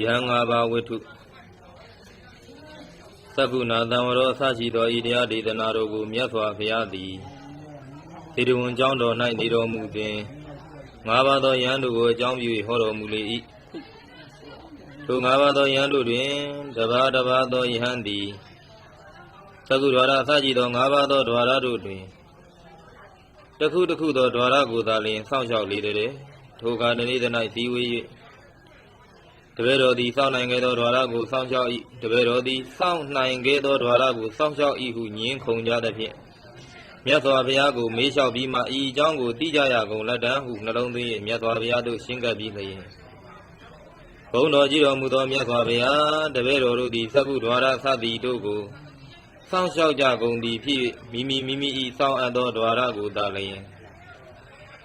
ယဟန်၅ပါးဝိထုသက္ကုဏသံဝရောအစရှိသောဤတရားဒေသနာတို့ကိုမြတ်စွာဘုရားသည်သေတဝန်ကျောင်းတော်၌နေတော်မူသည်ငါးပါးသောယဟန်တို့ကိုအကြောင်းပြု၍ဟောတော်မူလေ၏ထိုငါးပါးသောယဟန်တို့တွင်တပါးတပါးသောယဟန်သည်သက္ကုဒ္ဒရာအစရှိသောငါးပါးသောဒွါရတို့တွင်တခုတခုသောဒွါရကိုသာလျှင်စောင့်ရှောက်လေတဲ့ထိုကာတနေ့၌စည်းဝေး၍ တပည့်တော်သည်စောင့်နိုင်ခဲ့သောဒွါရကိုစောင့်ရှောက်၏တပည့်တော်သည်စောင့်နိုင်ခဲ့သောဒွါရကိုစောင့်ရှောက်၏ဟုညင်းခုန်ကြသဖြင့်မြတ်စွာဘုရားကိုမေးလျှောက်ပြီးမှဤအကြောင်းကိုသိကြရကုန်လက်တန်းဟုနှလုံးသွင်း၍မြတ်စွာဘုရားတို့ရှင်းကပ်ပြီးလျင်ဘုန်းတော်ကြည်တော်မူသောမြတ်စွာဘုရားတပည့်တော်တို့သည်သဗ္ဗုဒ္ဓဝါရသတိတို့ကိုစောင့်ရှောက်ကြကုန်သည်ဖြစ်၍မိမိမိမိ၏စောင့်အပ်သောဒွါရကိုသာလျင်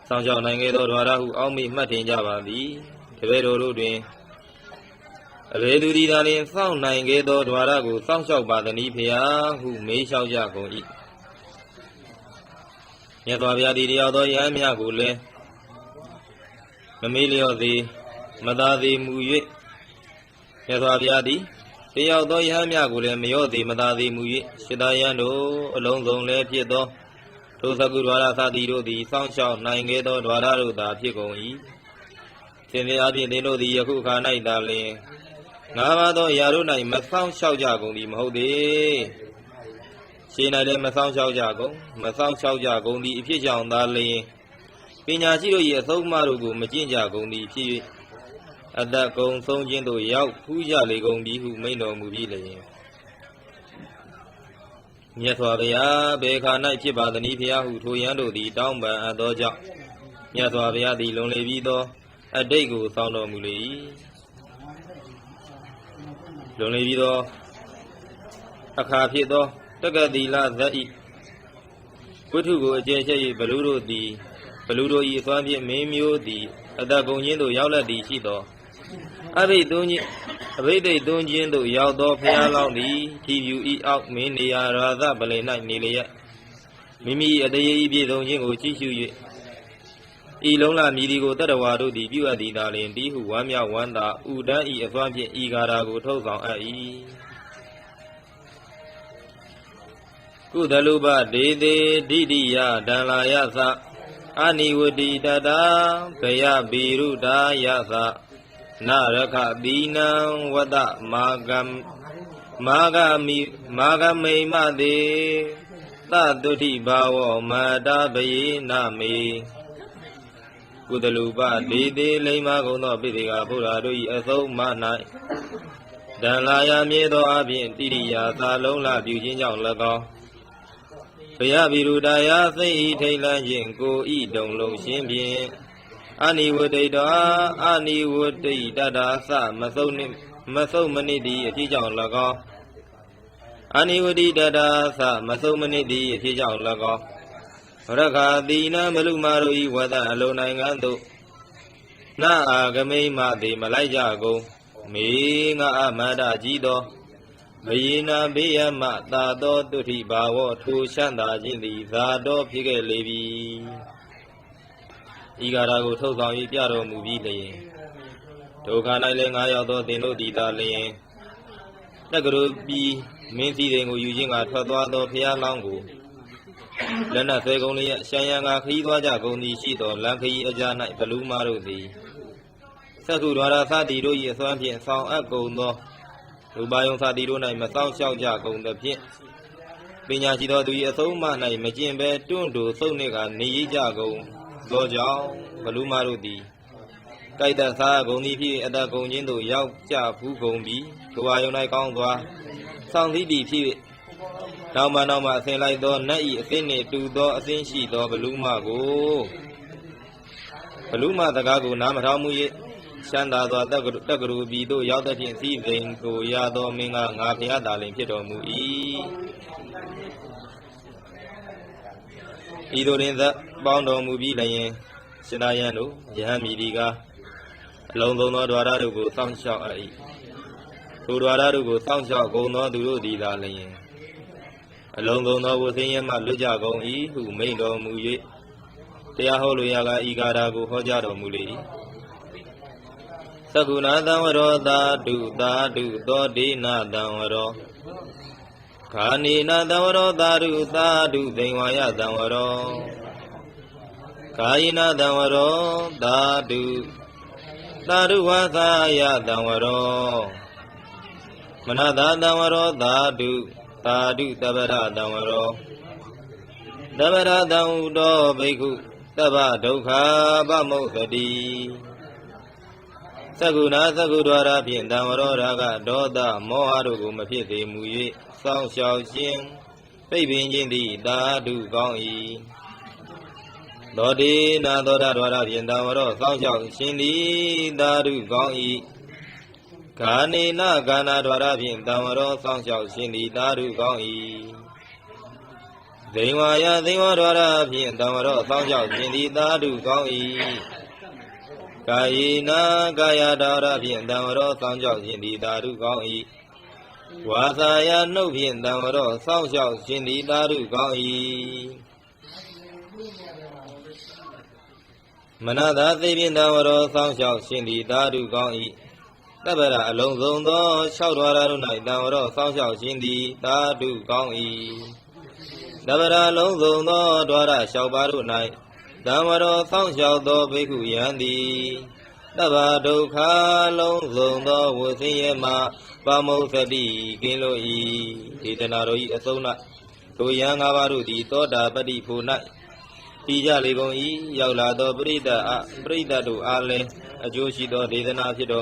စောင့်ရှောက်နိုင်ခဲ့သောဒွါရဟုအောက်မေ့မှတ်တင်ကြပါသည်တပည့်တော်တို့တွင် အဘယ်သူသည်သာလျှင်စောင့်နိုင်ခဲ့သောဒွါရကိုစောင့်ရှောက်ပါသနည်းဖျားဟုမေးလျှောက်ကြကုန်၏မြတ်စွာဘုရားသည်တရားတော်ယဟန်များကိုလည်းမမေးလျော့သေးမသာသေးမူ၍မြတ်စွာဘုရားသည်တရားတော်ယဟန်များကိုလည်းမလျော့သေးမသာသေးမူ၍ရှစ်သားယဟန်တို့အလုံးစုံလည်းဖြစ်သောထိုသကုဒ္ဒရာသတိတို့သည်စောင့်ရှောက်နိုင်ခဲ့သောဒွါရတို့သာဖြစ်ကုန်၏သင်္ကေအပြင်သင်တို့သည်ယခုအခါ၌သာလျှင် ငါးပါးသောအရာတို့၌မဆောင်လျှောက်ကြကုန်သည်မဟုတ်သေးရှင်း၌လည်းမဆောင်လျှောက်ကြကုန်မဆောင်လျှောက်ကြကုန်သည်အဖြစ်ကြောင့်သာလျှင်ပညာရှိတို့၏အသုံးအမတို့ကိုမကျင့်ကြကုန်သည်ဖြစ်၍အသက်ကုံဆုံးခြင်းသို့ရောက်ဖူးကြလေကုန်ပြီဟုမိန့်တော်မူပြီးလျင်မြတ်စွာဘုရားဘေခါ၌ဖြစ်ပါသနည်းဖျားဟုထိုယံတို့သည် တောင်းပန်အပ်သောကြောင့်မြတ်စွာဘုရားသည်လွန်လေပြီးသော အတိတ်ကိုစောင့်တော်မူလေ၏ လွန်လေပြီးသောအခါဖြစ်သောတက္ကသီလဇတ်ဤဝိထုကိုအကျဉ်းချက်၍ဘလူတို့သည်ဘလူတို့၏အစွမ်းဖြင့်မင်းမျိုးသည်အတကုံချင်းသို့ရောက်လက်သည်ရှိသောအဘိသုံးချင်းအဘိဒိတ်သုံးချင်းသို့ရောက်သောဖျားလောင်းသည်ထီဖြူဤအောက်မင်းနေရာရာသပလင်၌နေလျက်မိမိအတရေဤပြည်ဆုံးခြင်းကိုကြည့်ရှု၍ ဤလုံးလာမြည်ဒီကိုတတ္တဝါတို့သည်ပြုအပ်သည်သာလျှင်ဒီဟုဝမ်းမြောက်ဝမ်းသာဥဒန်းဤအစွမ်းဖြင့်ဤဂါရာကိုထုတ်ဆောင်အပ်၏ကုသလုပဒေသေဒိဋိယဒံလာယသအာနိဝတိတတာဘယဗီရုဒာယသနရခသီနံဝတ္တမာဂံမာဂမိမာဂမိမတေသတုဋ္ဌိဘာဝောမတာဘယေနမေ ကုသလူပဒေသေးလိမ္မာကုံသောပိသေကဘုရားတို့၏အဆုံးမ၌ဒံလာယမြေသောအပြင်တိရိယာသာလုံးလာပြုခြင်းကြောင့်၎င်းဘယဗီရုဒာယသိဤထိတ်လန်းခြင်းကိုဤတုံလုံးရှင်းဖြင့်အာနိဝတိတောအာနိဝတိတတာသမသုတ်နှင့်မသုတ်မနစ်သည်အဖြစ်ကြောင့်၎င်းအာနိဝတိတတာသမသုတ်မနစ်သည်အဖြစ်ကြောင့်၎င်း ရခာတိနမလူမာတို့ဤဝဒအလုံးနိုင်ငံသို့နာအာဂမိမသည်မလိုက်ကြကုန်မေငါအမန္တကြီးသောမယေနာဘေယမသာသောတုဋ္ဌိဘာဝထိုရှမ်းသာခြင်းသည်ဇာတော်ဖြစ်ခဲ့လေပြီဤကာရာကိုထုတ်ဆောင်၍ပြတော်မူပြီးလျင်ဒုက္ခ၌လည်းငါရောက်သောသင်တို့သည်သာလျင်တက္ကရုပြီးမင်းစည်းတဲ့ကိုယူခြင်းကထွက်သွားသောဖျားလောင်းကို လက်နက်ဆွဲကုန်လျက်ရှမ်းရန်ကခရီးသွားကြကုန်သည်ရှိသောလန်ခရီးအကြ၌ဘလူးမားတို့သည်သက္ကုဒ္ဒရာသတိတို့၏အစွမ်းဖြင့်ဆောင်အပ်ကုန်သောရူပယုံသတိတို့၌မဆောင်လျှောက်ကြကုန်သဖြင့်ပညာရှိသောသူ၏အဆုံးအမ၌မကျင်ဘဲတွန့်တူစုပ်နှင့်ကနေရကြကုန်သောကြောင့်ဘလူးမားတို့သည်ကြိုက်တဲ့စားကုန်သည်ဖြစ်အတကုံချင်းသို့ရောက်ကြဖူးကုန်ပြီးကဘာယုံ၌ကောင်းစွာဆောင်သီးသည်ဖြစ် နောက်မှနောက်မှအစဉ်လိုက်သောနတ်ဤအစဉ်နှင့်တူသောအစဉ်ရှိသောဘလူးမကိုဘလူးမတကားကိုနားမထောင်မူ၍ရှမ်းသာသောတက္ကတက္ကရူပြည်သို့ရောက်သဖြင့်စီစိန်ကိုရသောမင်းကငါဖျားသာလင်ဖြစ်တော်မူ၏ဤသို့တွင်သက်ပေါင်းတော်မူပြီးလျင်ရှင်သာယံတို့ယဟန်မီဒီကအလုံးစုံသောဒွါရတို့ကိုစောင့်ရှောက်အပ်၏ထိုဒွါရတို့ကိုစောင့်ရှောက်ကုန်သောသူတို့သည်သာလျင် အလုံးစုံသောဝဆင်းရဲမှလွတ်ကြကုန်၏ဟုမိန့်တော်မူ၍တရားဟောလိုရာကဤကာရာကိုဟောကြားတော်မူလေ၏သကုဏတံဝရောသာတုသာတုသောဒိနာတံဝရောခာနိနာတံဝရောသာတုသာတုသိဝါယတံဝရောကာယိနာတံဝရောသာတုသာတုဝါသာယတံဝရောမနတာတံဝရောသာတု သာတုတပ္ပရတံဝရောတပ္ပရတံဥတောဘိက္ခုသဗ္ဗဒုက္ခပမုခတိသက္ကုဏသက္ကုဒ္ဒရာဖြင့်တံဝရောရာဂဒေါသမောဟတို့ကိုမဖြစ်သေးမူ၍စောင့်ရှောက်ခြင်းပြိပင်ခြင်းသည်သာဓုကောင်း၏သောတိနာသောတာဒွါရဖြင့်တံဝရောစောင့်ရှောက်ခြင်းသည်သာဓုကောင်း၏ ဂာနေနဂာနာဒွါရဖြင့်တံဝရောစောင့်ရှောက်ခြင်းသည်သာဓုကောင်း၏ဇိဝါယဇိဝဒွါရဖြင့်တံဝရောစောင့်ရှောက်ခြင်းသည်သာဓုကောင်း၏ကာယေနာကာယဒွါရဖြင့်တံဝရောစောင့်ရှောက်ခြင်းသည်သာဓုကောင်း၏ဝါစာယနှုတ်ဖြင့်တံဝရောစောင့်ရှောက်ခြင်းသည်သာဓုကောင်း၏မနတာသိဖြင့်တံဝရောစောင့်ရှောက်ခြင်းသည်သာဓုကောင်း၏ တပ္ပရအလုံးစုံသော၆ဒွါရတို့၌တံဝရောစောင့်ရှောက်ခြင်းသည်သာဓုကောင်း၏တပ္ပရလုံးစုံသောဒွါရ၆ပါးတို့၌တံဝရောစောင့်ရှောက်သောဘိက္ခုယံသည်တဗ္ဗဒုက္ခလုံးစုံသောဝဆင်းရဲမှပါမုသတိကင်းလို့၏ဒေသနာတော်၏အဆုံး၌တို့ယံ၅ပါးတို့သည်သောတာပတ္တိဖို့၌တည်ကြလေကုန်၏ရောက်လာသောပရိသတ်အပရိသတ်တို့အားလည်းအကျိုးရှိသောဒေသနာဖြစ်တော်